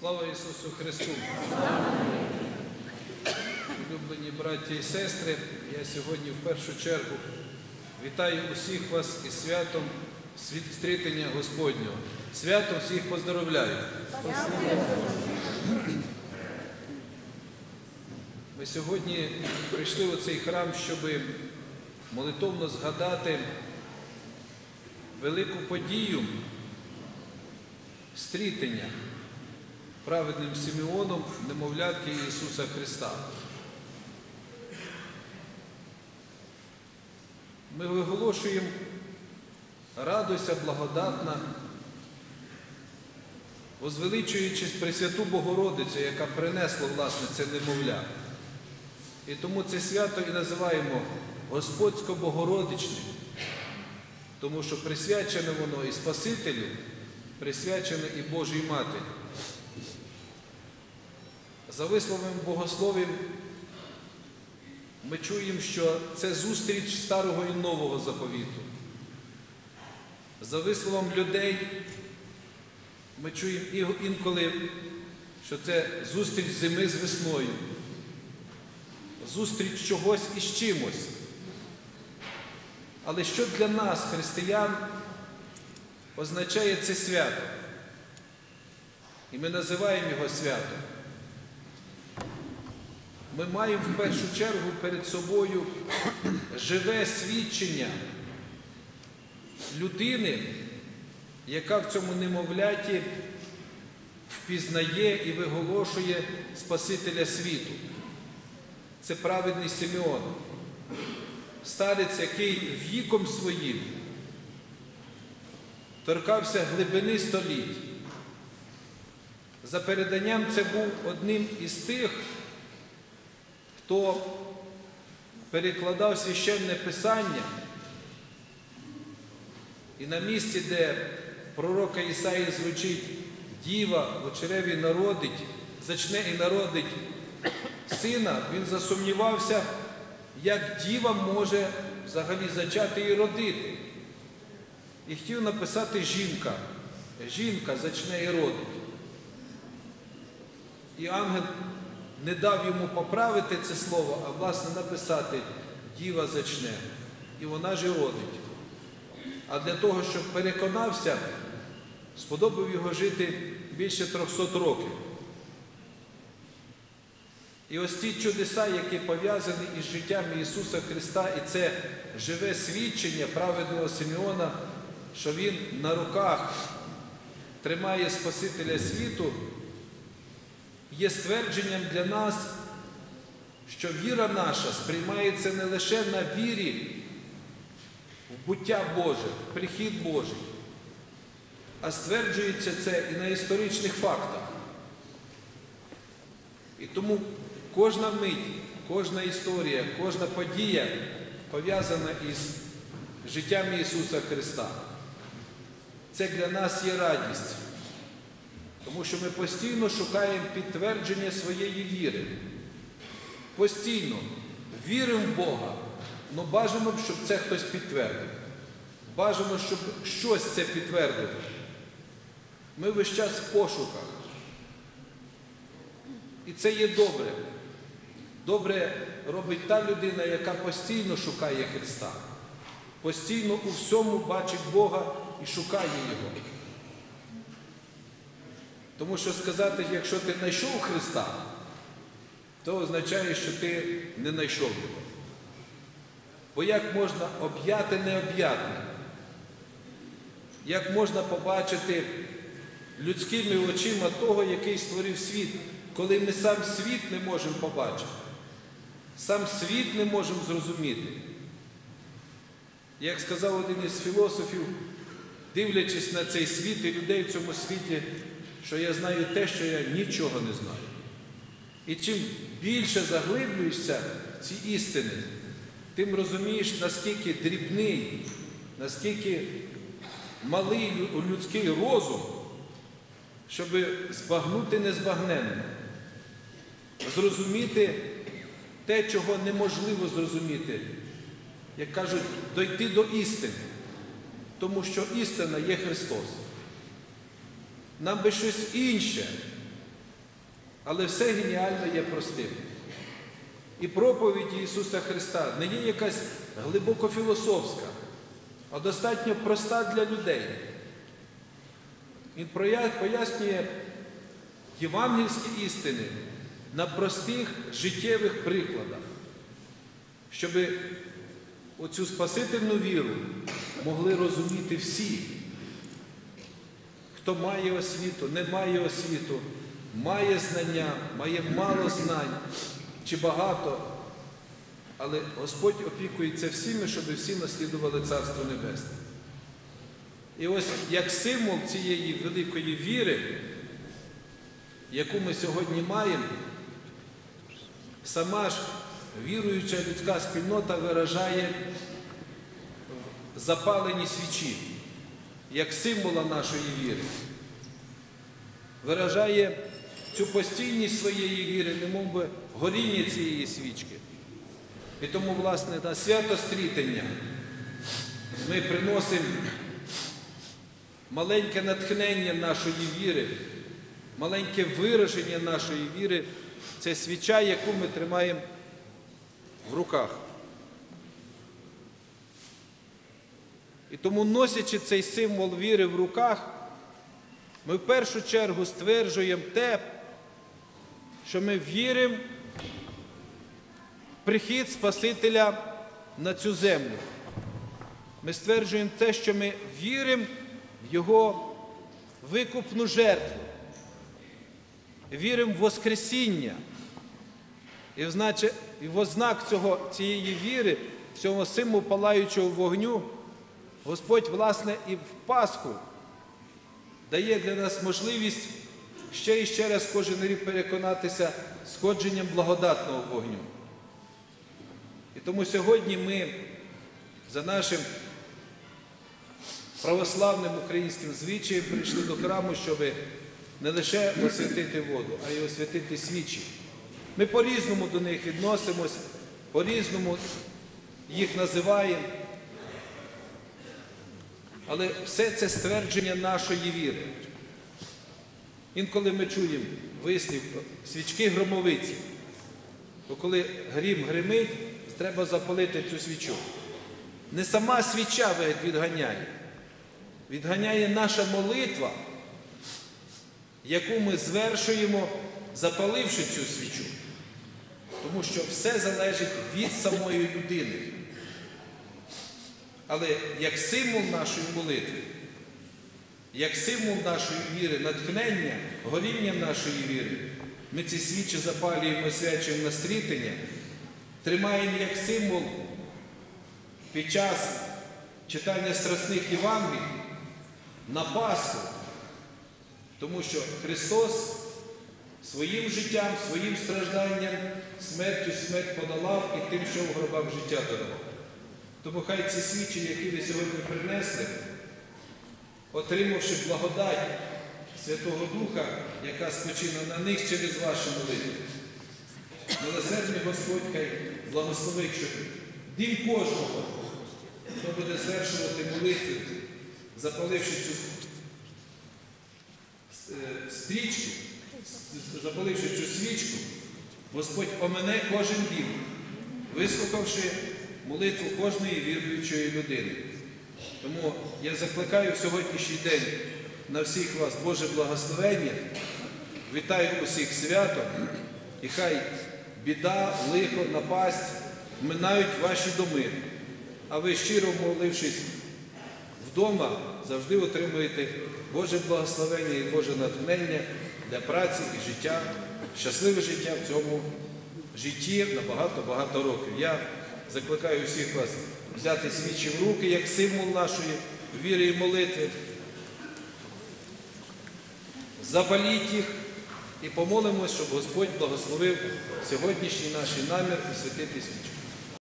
Слава Ісусу Христу! Улюблені браті і сестри, я сьогодні в першу чергу вітаю усіх вас із святом стрітення Господнього. Святом всіх поздоровляю. Ми сьогодні прийшли у цей храм, щоб молитовно згадати велику подію стрітення праведним Симеоном немовлятки Ісуса Христа. Ми виголошуємо радуйся благодатна, возвеличуючись Пресвяту Богородицю, яка принесла власне це немовля. І тому це свято і називаємо Господсько-Богородичним, тому що присвячене воно і Спасителю, присвячене і Божій Матері. За висловом богословів ми чуємо, що це зустріч старого і нового заповіту. За висловом людей ми чуємо інколи, що це зустріч зими з весною, зустріч чогось із чимось. Але що для нас, християн, означає це свято? І ми називаємо його святом. Ми маємо в першу чергу перед собою живе свідчення людини, яка в цьому немовляті впізнає і виголошує Спасителя світу. Це праведний Симеон, старець, який віком своїм торкався глибини століть. За переданням це був одним із тих, хто перекладав священне писання, і на місці, де пророка Ісаї звучить діва в очереві народить, зачне і народить сина, він засумнівався, як діва може взагалі зачати і родити. І хотів написати жінка. Жінка зачне і родить. І ангел не дав йому поправити це слово, а власне написати діва зачне. І вона ж і родить. А для того, щоб переконався, сподобав його жити більше 300 років. І ось ці чудеса, які пов'язані із життям Ісуса Христа, і це живе свідчення праведного Симеона, що Він на руках тримає Спасителя світу, є ствердженням для нас, що віра наша сприймається не лише на вірі в буття Боже, в прихід Божий, а стверджується це і на історичних фактах. І тому кожна мить, кожна історія, кожна подія пов'язана із життям Ісуса Христа. Це для нас є радість, тому що ми постійно шукаємо підтвердження своєї віри. Постійно віримо в Бога, але бажано, щоб це хтось підтвердив. Бажано, щоб щось це підтвердило. Ми весь час в пошуках. І це є добре. Добре робить та людина, яка постійно шукає Христа, постійно у всьому бачить Бога і шукає Його. Тому що сказати, якщо ти знайшов Христа, то означає, що ти не знайшов Його. Бо як можна об'яти необ'ятне? Як можна побачити людськими очима того, який створив світ, коли ми сам світ не можемо побачити, сам світ не можемо зрозуміти. Як сказав один із філософів, дивлячись на цей світ і людей в цьому світі, що я знаю те, що я нічого не знаю. І чим більше заглиблюєшся в ці істини, тим розумієш, наскільки дрібний, наскільки малий людський розум, щоб збагнути незбагненне, зрозуміти те, чого неможливо зрозуміти, як кажуть, дойти до істини, тому що істина є Христос. Нам би щось інше, Але все геніально є простим. І проповідь Ісуса Христа не є якась глибоко філософська, а достатньо проста для людей. Він пояснює євангельські істини на простих життєвих прикладах, щоб оцю спасительну віру могли розуміти всі, хто має освіту, не має освіту, має знання, має мало знань чи багато. Але Господь опікується всіми, щоб всі наслідували Царство Небесне. І ось як символ цієї великої віри, яку ми сьогодні маємо, сама ж віруюча людська спільнота виражає запалені свічі, як символа нашої віри. Виражає цю постійність своєї віри, немов би горіння цієї свічки. І тому, власне, на свято стрітення ми приносимо маленьке натхнення нашої віри, маленьке вираження нашої віри це свіча, яку ми тримаємо в руках. І тому, носячи цей символ віри в руках, ми в першу чергу стверджуємо те, що ми віримо в прихід Спасителя на цю землю. Ми стверджуємо те, що ми віримо в Його викупну жертву, віримо в Воскресіння. І в, ознак цього, цієї віри, цього символу палаючого вогню, Господь, власне, і в Пасху дає для нас можливість ще і ще раз кожен рік переконатися сходженням благодатного вогню. І тому сьогодні ми за нашим православним українським звичаєм прийшли до храму, щоб не лише освятити воду, а й освятити свічі. Ми по-різному до них відносимось, по-різному їх називаємо. Але все це ствердження нашої віри. Інколи ми чуємо вислів свічки громовиці. Бо коли грім гримить, треба запалити цю свічу. Не сама свіча відганяє, відганяє наша молитва, яку ми звершуємо, запаливши цю свічу. Тому що все залежить від самої людини. Але як символ нашої молитви, як символ нашої віри, натхнення, горіння нашої віри, ми ці свічі запалюємо, освячуємо на стрітення, тримаємо як символ під час читання страсних Євангелій на Пасху, тому що Христос своїм життям, своїм стражданням, смертю смерть подолав і тим, що в гробах життя дарував. Тому хай ці свідчення, які ви сьогодні принесли, отримавши благодать Святого Духа, яка спочина на них через ваші молитви. Милосердний Господь хай благословить, щоб дім кожного, хто буде звершувати молитви, запаливши цю е, стрічку, запаливши цю свічку, Господь омене кожен дім, вислухавши молитву кожної віруючої людини. Тому я закликаю в сьогоднішній день на всіх вас Боже благословення. Вітаю усіх святом, і хай біда, лихо, напасть минають ваші доми, а ви щиро молившись вдома, завжди отримуєте Боже благословення і Боже натхнення для праці і життя, щасливе життя в цьому житті на багато-багато років. Я закликаю всіх вас взяти свічі в руки як символ нашої віри і молитви. Запаліть їх і помолимось, щоб Господь благословив сьогоднішній наш намір і святити свічку.